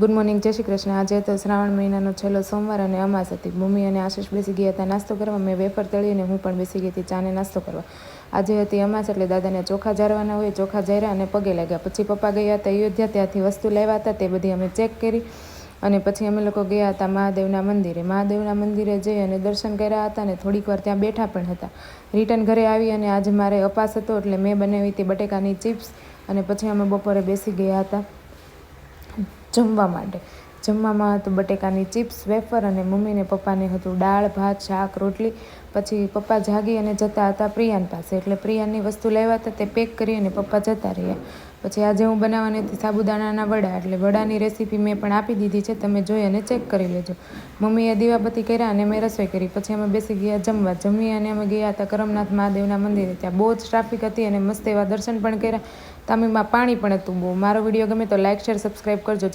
Good morning, જય શ્રી કૃષ્ણ. આજે તો શ્રાવણ મહિનાનો છેલ્લો સોમવાર અને અમાસ હતી. મમ્મી અને આશીષ બેસી ગયા હતા નાસ્તો કરવા. મેં વેફર તળીને હું પણ બેસી ગઈ હતી ચાને નાસ્તો કરવા. આજે હતી અમાસ એટલે દાદાને ચોખા જારવાના હોય, ચોખા જાર્યા અને પગે લાગ્યા. પછી પપ્પા ગયા હતા અયોધ્યા. ત્યાંથી વસ્તુ લાવ્યા હતા, તે બધી અમે ચેક કરી. અને પછી અમે લોકો ગયા હતા મહાદેવના મંદિરે. મહાદેવના મંદિરે જઈ અને દર્શન કર્યા હતા અને થોડીક વાર ત્યાં બેઠા પણ હતા. રિટર્ન ઘરે આવી અને આજે મારે અપાસ હતો એટલે મેં બનાવી હતી બટેકાની ચિપ્સ અને પછી અમે બપોરે બેસી ગયા હતા. જમવા માટે. જમવામાં હતું બટેકાની ચિપ્સ, વેફર અને મમ્મીને પપ્પાને હતું દાળ, ભાત, શાક, રોટલી. પછી પપ્પા જાગી અને જતા હતા પ્રિયાન પાસે. એટલે પ્રિયાનની વસ્તુ લેવા હતા તે પેક કરી અને પપ્પા જતા રહ્યા. પછી આજે હું બનાવવાની હતી સાબુદાણાના વડા. એટલે વડાની રેસીપી મેં પણ આપી દીધી છે. તમે જોઈ અને ચેક કરી લેજો. મમ્મીએ દીવાબત્તી કર્યા અને મેં રસોઈ કરી. પછી અમે બેસી ગયા જમવા. જમી અને અમે ગયા હતા કરમનાથ મહાદેવના મંદિરે. ત્યાં બહુ જ ટ્રાફિક હતી અને મસ્ત એવા દર્શન પણ કર્યા. તામીમાં પાણી પણ હતું બહુ. મારો વીડિયો ગમે તો લાઇક શેર સબસ્ક્રાઈબ કરજો.